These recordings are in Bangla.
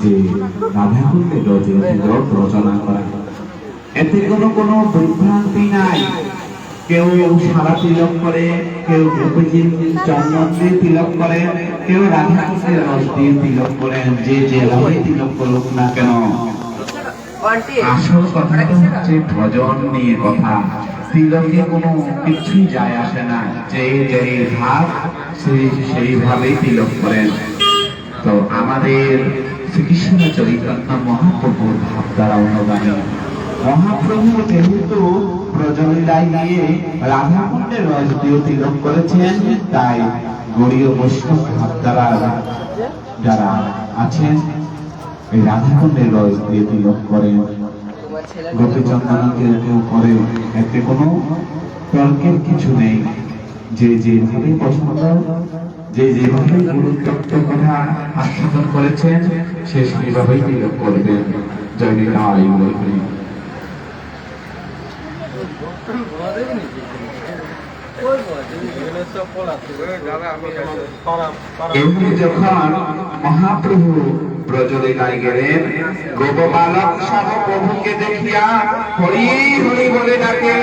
যে রাধা কুণ্ডের রজে রচনা করা এতে কোনো কোনো বিভ্রান্তি নাই। কেউ সারা তিলক করে কেউ গোপীজির চন্দন দিয়ে তিলক করে কেউ রাধা রস দিয়ে তিলক করেন যে যেভাবে তিলক করুক না কেন। আসল কথাটা হচ্ছে ভজন নিয়ে কথা। তিলকে কোনো কিছুই যায় আসে না। যে যে ভাব সেই সেইভাবেই তিলক করেন। তো আমাদের শ্রীকৃষ্ণ চৈতন্য মহাপ্রভুর ভাব দ্বারা অনুগামী মহাপ্রভু যেহেতু প্রজলীলায় গিয়ে রাধাকুণ্ডের রস দিয়ে তিলক করেছেন তাই গড়ীয় বৈষ্ণব ভাব দ্বারা যারা আছেন এই রাধাকুণ্ডের রস দিয়ে তিলক করেন। গোপী চন্দন কেউ কেউ করে, এতে কোনো তর্কের কিছু নেই। যে যেভাবে পছন্দ যে যেভাবে গুরুত্ব কথা আস্বাদন করেছেন, সে সেইভাবেই তিলক করবেন জয় গৌরী। এমনি যখন মহাপ্রভু ব্রজলীলায় গেলেন, গোপবালক সহ প্রভুকে দেখিয়া হরি হরি বলে ডাকে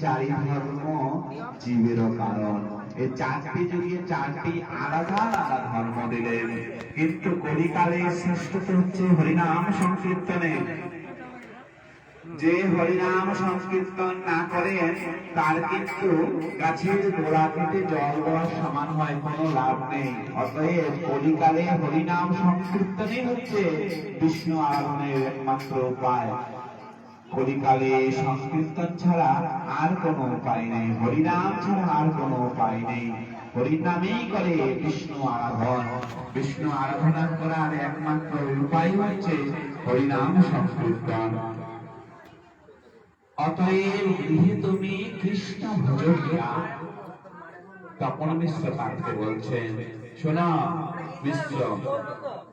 চারি ধর্ম জীবেরও কারণ এই চারটি যুগে চারটি আলাদা আলাদা ধর্ম দিলেন কিন্তু কলিকালে শ্রেষ্ঠতা হচ্ছে হরিনাম সংকীর্তনে। যে হরিনাম সংকীর্তন না করে তার কিন্তু গাছের গোড়া কেটে জল দেওয়ার সমান হয় কোনো লাভ নেই। অতএব কলিকালে হরিনাম সংকীর্তনই হচ্ছে বিষ্ণু আরাধনের একমাত্র উপায়। কলিকালে সংকীর্তন ছাড়া আর কোনো উপায় নেই। হরিনাম ছাড়া আর কোনো উপায় নেই। হরিনামেই করে বিষ্ণু আরাধন বিষ্ণু আরাধনা করার একমাত্র উপায় হচ্ছে হরিনাম সংকীর্তন। অতএব গৃহে তুমি কৃষ্ণ তপন মিশ্র বলছেন, শোনা মিশ্র,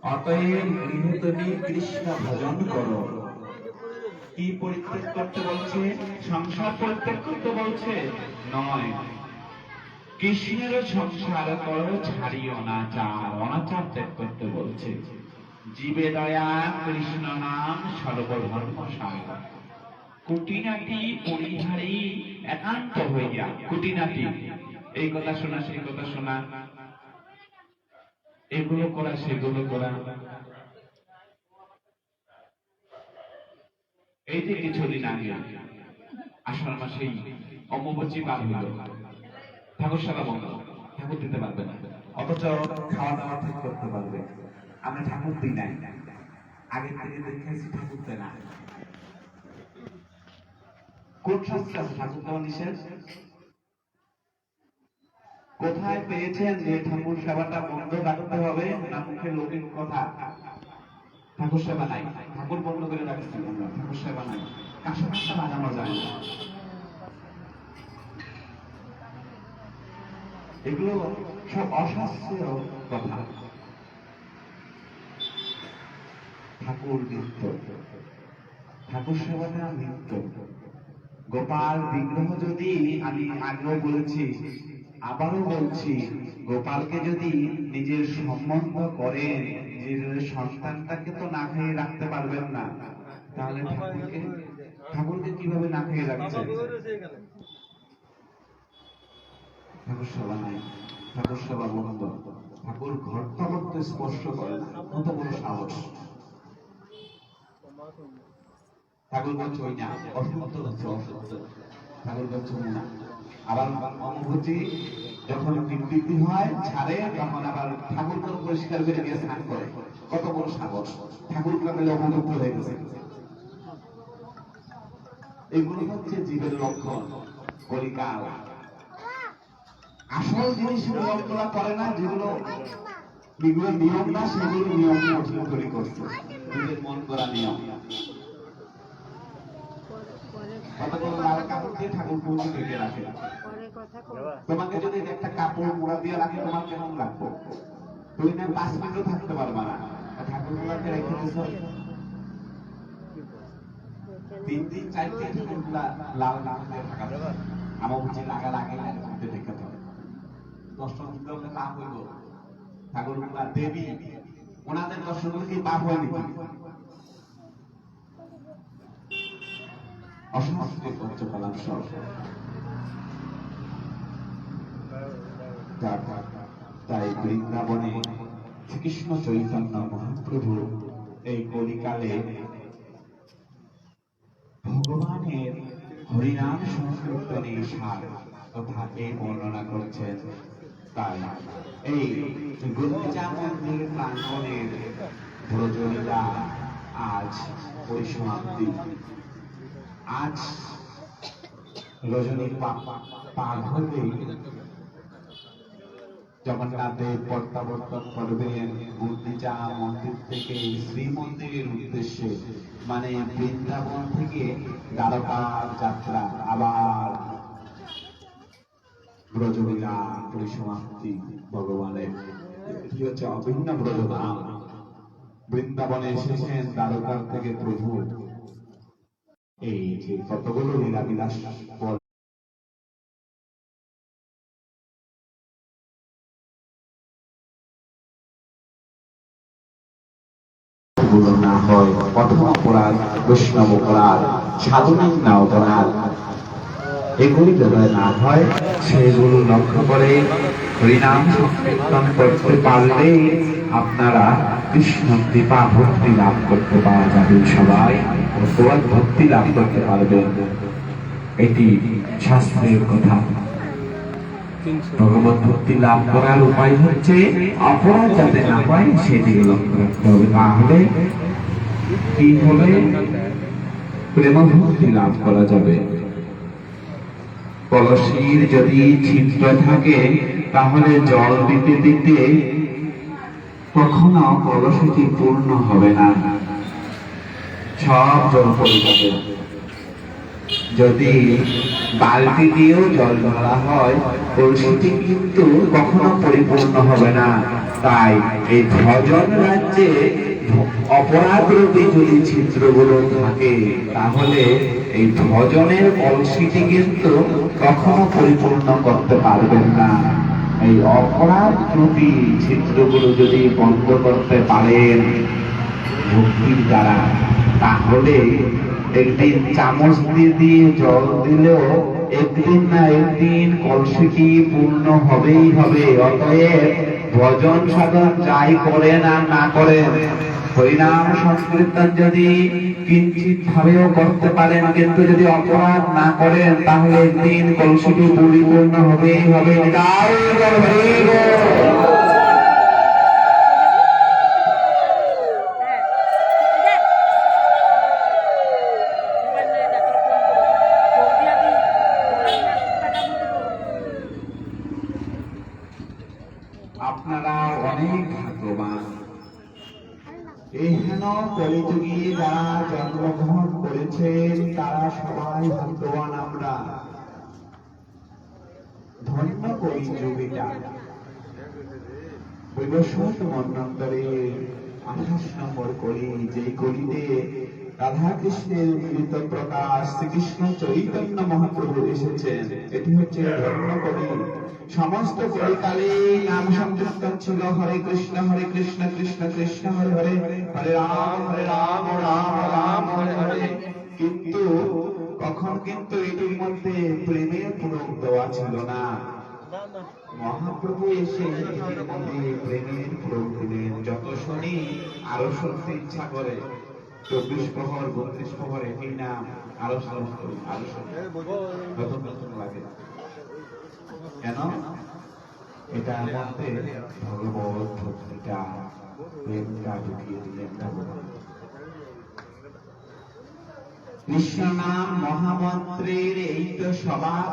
অতএব তুমি কৃষ্ণ ভজন করো। কি পরিত্যাগ করতে বলছে? সংসার পরিত্যাগ করতে বলছে? নয়। কৃষ্ণের সংসার করো, ছাড়িও না, চার অনাচার ত্যাগ করতে বলছে। জীবে দয়া কৃষ্ণ নাম সর্বধর্ম সার কুটিনাটি পরিহারি একান্ত হইয়া, কুটিনাটি। এই কথা শোনা, সেই কথা শোনা। এগুলো করা, সেগুলো করা। এই যে কিছুদিন আগে, আষাঢ় মাসেই অম্বুবাচী পার হইল। ঠাকুর সাদা বন্ধ, ঠাকুর দিতে পারবে না। অথচ খাওয়া দাওয়া ঠিক করতে পারবে। আমরা ঠাকুর দিই নাই। আগে থেকে দেখেছি ঠাকুর দেয় না। ঠাকুর কোথায় পেয়েছেন যে ঠাকুর সেবাটা বন্ধ রাখতে হবে? না মুখে লোকের কথা? ঠাকুর সেবা নাই। ঠাকুর বন্ধ করে রাখছি ঠাকুর সেবা নাই। যায় এগুলো সব অশাস্ত্রীয় কথা। ঠাকুর নিত্য। ঠাকুর সেবাটা নিত্য। গোপাল বিগ্রহ যদি আমি আগেও বলেছি আবারও বলছি, গোপালকে যদি নিজের সম্বন্ধ করেন নিজের সন্তানটাকে তো না খেয়ে রাখতে পারবেন না, তাহলে ঠাকুরকে ঠাকুরকে কীভাবে না খেয়ে রাখছে? ঠাকুর সভা নাই ঠাকুর সভা বন্ধ। ঠাকুর ঘরটা মধ্যে স্পর্শ করে না কত বড় সাহস। ঠাকুর বলছে ওই না, অসুস্থ হচ্ছে, অসুস্থ। ঠাকুর বলছে না। আবার অনুভূতি, যখন বিবৃতি হয়, ছাড়ে, তখন আবার ঠাকুর কোন পরিষ্কার করে গিয়ে স্নান করে। কত বড় সাহস ঠাকুর গ্রামে অবলুপ্ত হয়ে গেছে। এগুলো হচ্ছে জীবের লক্ষণ, কলিকাল। আসল জিনিসগুলো লোকগুলা করে না, যেগুলো যেগুলো নিয়ম না, সেগুলো নিয়ম কঠিন করছে। নিজের মন করা নিয়ম। লাল ঠাকুর তোমাকে যদি একটা কাপড় দিয়ে রাখে, তোমার কেমন তুমি পাঁচ মিনিটও থাকতে পারবে না। ঠাকুর তিন চার ঠাকুরগুলা লাল দিয়ে থাকা আমার লাগা লাগে না হইব। ঠাকুরগুলা দেবী, ওনাদের দর্শন করলে কি পাপ হয় হচ্ছে পালাম সব তাই বৃন্দাবনে শ্রীকৃষ্ণ চৈতন্য মহাপ্রভু এই কলিকালে ভগবানের হরিনাম সংকীর্তনের সার তথা এই বর্ণনা করছেন তাই এই গুন্ডিচা মন্দির প্রাঙ্গণের ব্রজলীলা আজ পরিসমাপ্তি। আজ রজনী পার হলেই জগন্নাথের প্রত্যাবর্তন করবেন। গুন্ডিচা মন্দির থেকে, শ্রীমন্দিরের উদ্দেশ্যে মানে বৃন্দাবন থেকে দ্বারকার যাত্রা, আবার ব্রজলীলা পরিসমাপ্তি ভগবানের। এটি হচ্ছে অভিন্ন ব্রজধাম বৃন্দাবনে এসেছেন দ্বারকার থেকে প্রভু। এই যে কতগুলো লীলা বিলাস পরগুলো না হয়, প্রথম অপরাধ বৈষ্ণব অপরাধ সাধনিক না অপরাধ। এগুলি যাতে না হয়, সেগুলো লক্ষ্য করে হরিনাম সংকীর্তন করতে পারলে আপনারা কৃষ্ণ কৃপা ভক্তি লাভ করতে পারা যাবে সবাই। ভগবত ভক্তি লাভ করতে পারবেন এটি শাস্ত্রের কথা। ভগবত ভক্তি লাভ করার উপায় হচ্ছে অপরাধ যাতে না সেদিকে লক্ষ্য রাখতে হবে। তাহলে কি হবে? প্রেম ভক্তি লাভ করা যাবে। কলসির যদি ছিদ্র থাকে তাহলে জল দিতে দিতে কখনো কলসিটি পূর্ণ হবে না। সব জল পড়ে যাবে। যদি বালতি দিয়েও জল ধরা হয় কলসিটি কিন্তু কখনো পরিপূর্ণ হবে না। তাই এই ভজন রাজ্যে অপরাধ রূপী যদি ছিদ্রগুলো থাকে, তাহলে এই ভজনের কলসিটি কিন্তু কখনো পরিপূর্ণ করতে পারবেন না। এই অপরাধ ত্রুটি ছিদ্রগুলো যদি বন্ধ করতে পারেন ভক্তির দ্বারা, তাহলে একদিন চামচ দিয়ে দিয়ে জল দিলেও একদিন না একদিন কলসিটি পূর্ণ হবেই হবে। অতএব ভজন সাধন যাই করেন আর না করেন হরিনাম সংস্কৃতন যদি কিঞ্চিত ভাবেও করতে পারেন, কিন্তু যদি অপরাধ না করেন, তাহলে দিন কলসিটি পরিপূর্ণ হবেই হবে। কলি যে কলিতে রাধা কৃষ্ণের মিলিত প্রকাশ শ্রীকৃষ্ণ চৈতন্য মহাপ্রভু এসেছেন। এটি হচ্ছে ধর্ম কলি সমস্ত কলিকালে নাম সংকীর্তন ছিল হরে কৃষ্ণ হরে কৃষ্ণ কৃষ্ণ কৃষ্ণ, হরে হরে হরে রাম হরে রাম রাম রাম, হরে হরে। কিন্তু তখন কিন্তু এটির মধ্যে প্রেমের পূরক দেওয়া ছিল না। মহাপ্রভু এসে মধ্যে প্রেমের পূরক দিলেন। যত শুনি আরও শুনতে ইচ্ছা করে, চব্বিশ প্রহর, বত্রিশ প্রহর একই নাম আরও করি আরও নতুন নতুন লাগে। কেন? এটার মধ্যে ভগবত ভক্তিটা প্রেমটা ঢুকিয়ে দিলেন ভগবান। কৃষ্ণ নাম মহামন্ত্রের এই তো স্বভাব।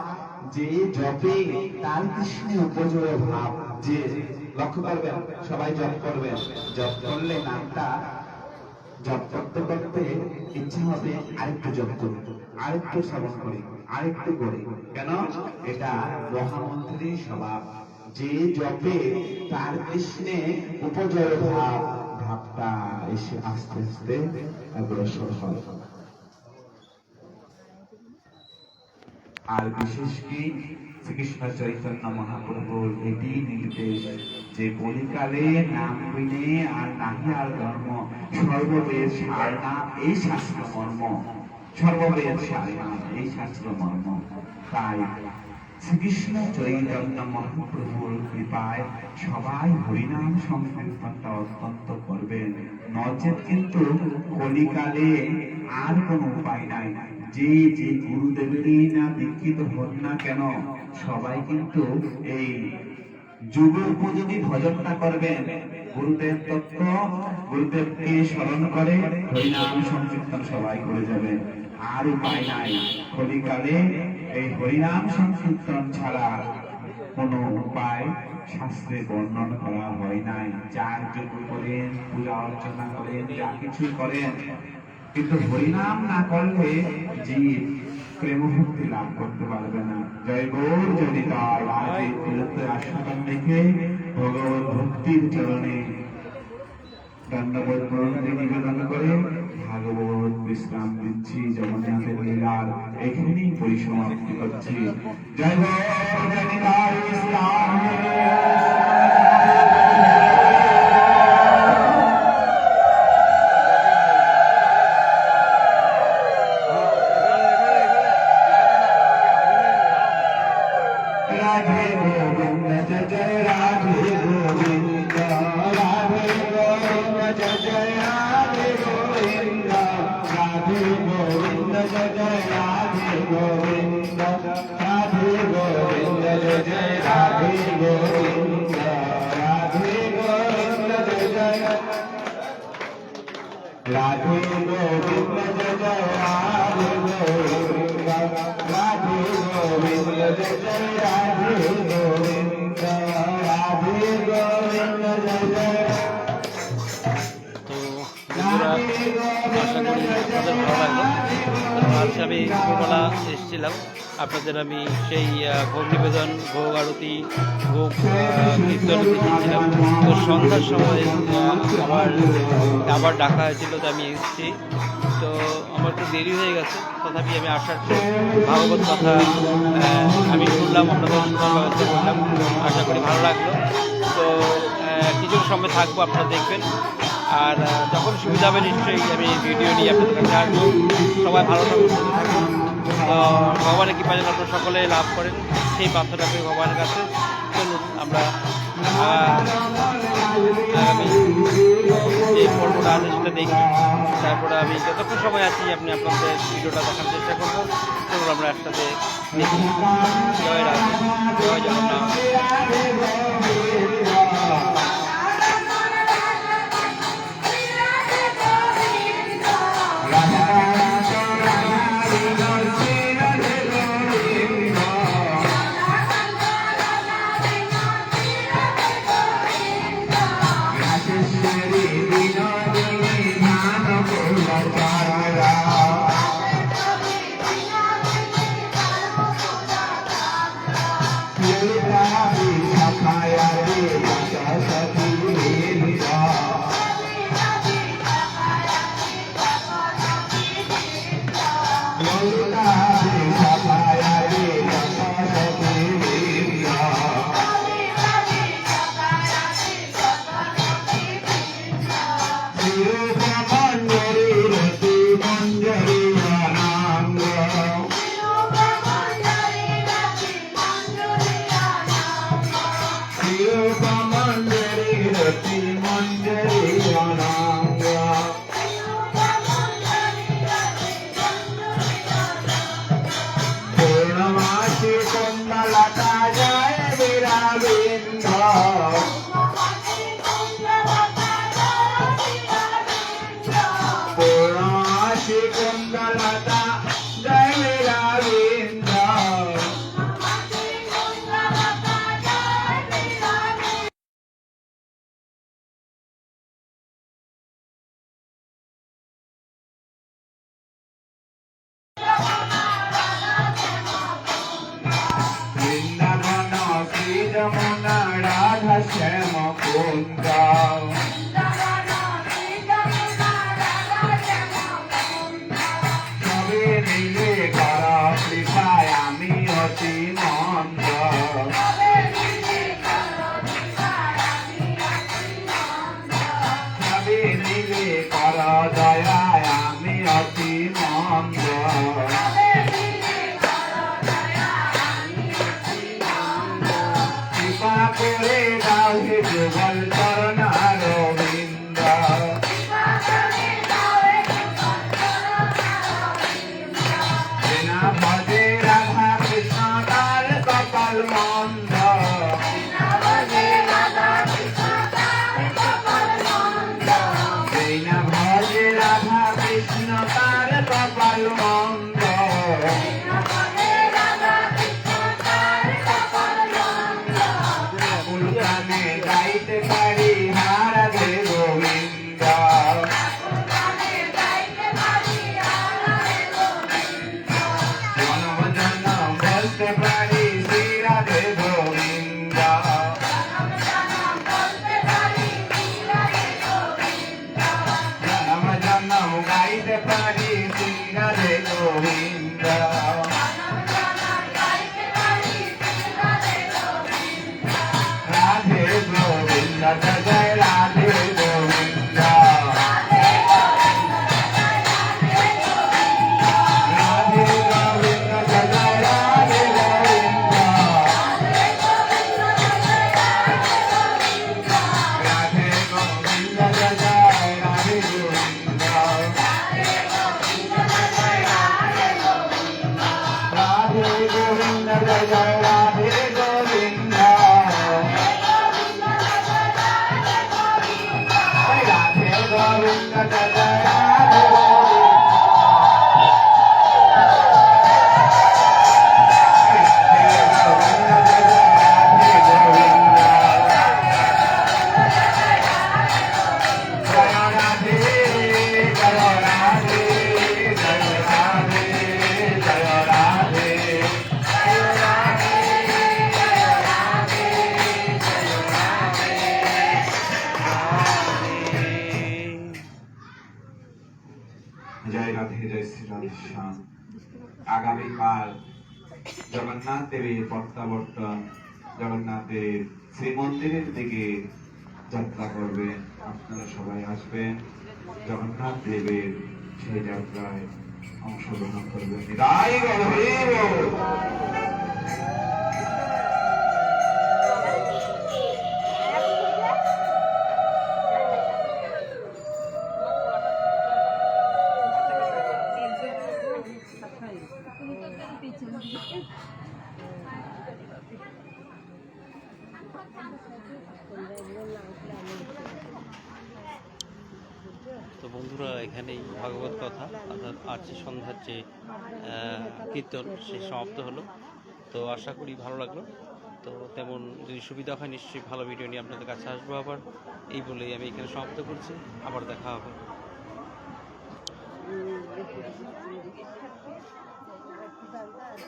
যে জপে তার কৃষ্ণে উপজয় ভাব, যে, লক্ষ্য করবেন, সবাই জপ করবেন জপ করলে নামটা জপ করতে করতে ইচ্ছা হবে আরেকটু জপ করি, আরেকটু শ্রবণ করি, আরেকটু করি। কেন? এটা মহামন্ত্রী স্বভাব। যে জপে তার কৃষ্ণে উপজয় ভাব, ভাবটা এসে আস্তে আস্তে অগ্রসর হয়। আর বিশেষ কি? শ্রীকৃষ্ণ চৈতন্য মহাপ্রভুর এটি নির্দেশ যে কলিকালে নাম বিনে আর নাহি আর ধর্ম, সর্ববেদ সার নাম এই শাস্ত্র মর্ম। সর্ববেদ সার নাম এই শাস্ত্র মর্ম। তাই শ্রীকৃষ্ণ চৈতন্য মহাপ্রভুর কৃপায় সবাই হরিনাম সংকীর্তনটা অত্যন্ত করবেন। নচেত কিন্তু কলিকালে আর কোনো উপায় নাই। যে যে গুরুদেবেরই না দীক্ষিত হন না কেন, সবাই কিন্তু এই যুগ উপযোগী ভজনটা করবেন। গুরুদেব তত্ত্ব, গুরুদেবকে স্মরণ করে হরিনাম সংকীর্তন সবাই করে যাবেন। আর উপায় নাই। কলিকালে এই হরিনাম সংকীর্তন ছাড়া কোনো উপায় শাস্ত্রে বর্ণন করা হয় নাই। যার যোগ করেন, পূজা অর্চনা করেন, যা কিছু করেন কিন্তু হরিনাম না করলে জীব প্রেম ভক্তি লাভ করতে পারবে না। জয় গৌর জনিতায় আজ এই তীর্থে আস্বাদন ভক্তির চরণে পরিসমাপ্তি করছি। জয় গৌর রাধে গোবিন্দ জয় রাধে আশা ভালো লাগল। আমি দুপুরবেলা এসেছিলাম আপনাদের আমি সেই ভোগ নিবেদন, ভোগ আরতি, ভোগ কীর্তন দিয়েছিলাম। তো সন্ধ্যার সময় আমার আবার ডাকা হয়েছিল, তো আমি এসেছি। তো আমার তো দেরি হয়ে গেছে, তথাপি আমি আসার ভাগবত কথা আমি শুনলাম, আপনাদের শোনার আশা করি ভালো লাগল। তো কিছু সময় থাকব, আপনারা দেখবেন। আর যখন সুবিধা হবে নিশ্চয়ই আমি ভিডিও নিয়ে আপনাদের কাছে আসব। সবাই ভালো থাকুন, সুস্থ থাকুন। ভগবানের কৃপা যেন আপনারা সকলে লাভ করেন, সেই প্রার্থনা করি ভগবানের কাছে। চলুন আমরা আগামী যে পর্বটা আছে সেটা দেখি। তারপরে আমি যতক্ষণ সময় আছি, আপনি আপনাদের ভিডিওটা দেখার চেষ্টা করব। চলুন আমরা একসাথে দেখি। জয় রাধে, জয় জগন্নাথ। Paulo da না Namah everybody. গোবিন্দ জয় জয় রাধে, জয় শ্রী রাধে শ্যাম। আগামীকাল জগন্নাথ দেবের প্রত্যাবর্তন। জগন্নাথ দেব শ্রীমন্দিরের দিকে যাত্রা করবেন। আপনারা সবাই আসবেন। জগন্নাথ দেবের সেই যাত্রায় অংশগ্রহণ করবেন। রায় তো বন্ধুরা, এখানেই ভাগবত কথা। অর্থাৎ আজ যে সন্ধ্যার যে কীর্তন, সে সমাপ্ত হলো। তো আশা করি ভালো লাগল। তো তেমন যদি সুবিধা হয়, নিশ্চয়ই ভালো ভিডিও নিয়ে আপনাদের কাছে আসব আবার। এই বলেই আমি এখানে সমাপ্ত করছি। আবার দেখা হবে।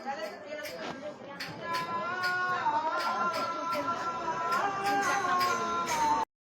来了就可了这我们就不要了